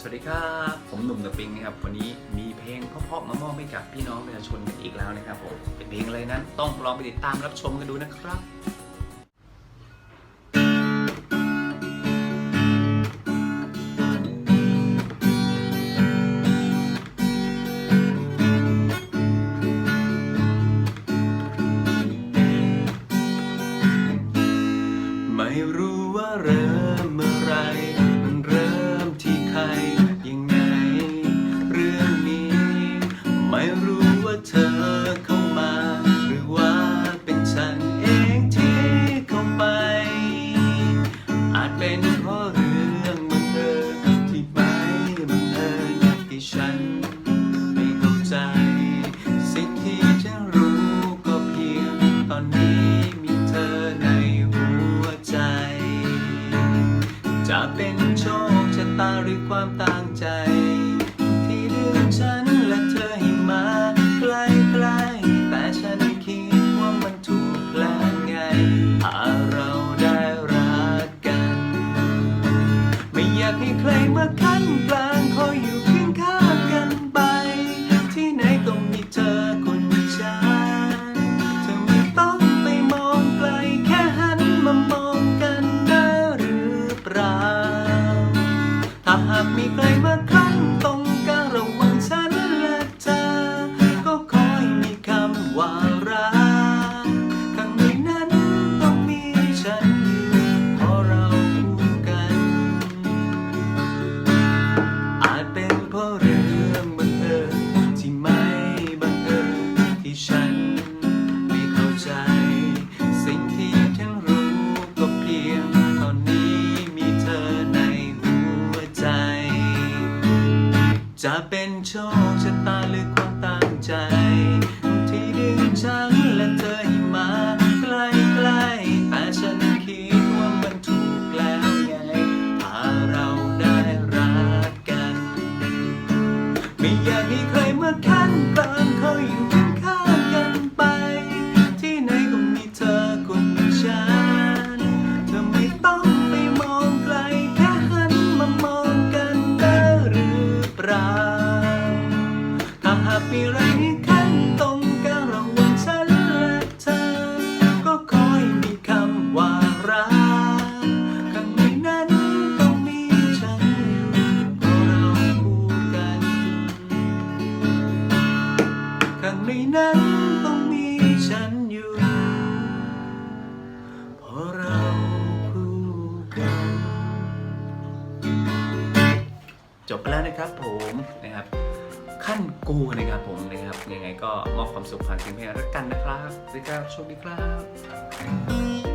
สวัสดีครับ ผมหนุ่มตะปิงนะครับ วันนี้มีเพลงเพราะๆมามอบให้กับพี่น้องประชาชนกันอีกแล้วนะครับผม เป็นเพลงอะไรนั้นต้องลองไปติดตามรับชมกันดูนะครับไม่รู้ว่าเริ่ เธอเข้ามา หรือว่าเป็นฉันเองที่เข้าไป อาจเป็นเพราะเรื่องบังเอิญที่ไม่บังเอิญที่ฉันไม่เข้าใจ สิ่งที่ฉันรู้ก็เพียงตอนนี้มีเธอในหัวใจ จะเป็นโชคชะตาหรือความตั้งใจ ที่ดึงฉันและเธอให้มา ใครมาขั้นกลางคอยอยู่เคียงข้างกันไป ที่ไหนก็มีเธอคนฉันเธอไม่ต้องไปมองไกลแค่หันมามองกันได้หรือเปล่าถ้าหากมีใคร ราะเรื่องบังเอิญที่ไม่บังเอิญที่ฉันไม่เข้าใจ สิ่งที่ฉันรู้ก็เพียง ตอนนี้มีเธอในหัวใจ จะเป็นโชคชะตาหรือความตั้งใจ ไม่อยากให้ใครมาขั้นกลางคอยอยู่ข้างๆกันไป ที่ไหนก็มีเธอคนฉันเธอไม่ต้องไปมองไกลแค่หันมามองกันได้หรือเปล่าถ้าหากมีอะไรให้ นั้นต้องมีฉันอยู่ เพราะเราคู่กัน จบไปแล้วนะครับผมนะครับ ขั้นกูนะครับผมนะครับ ยังไงก็มอบความสุขผ่านเพลงให้รักกันนะครับสวัสดีครับโชคดีครับ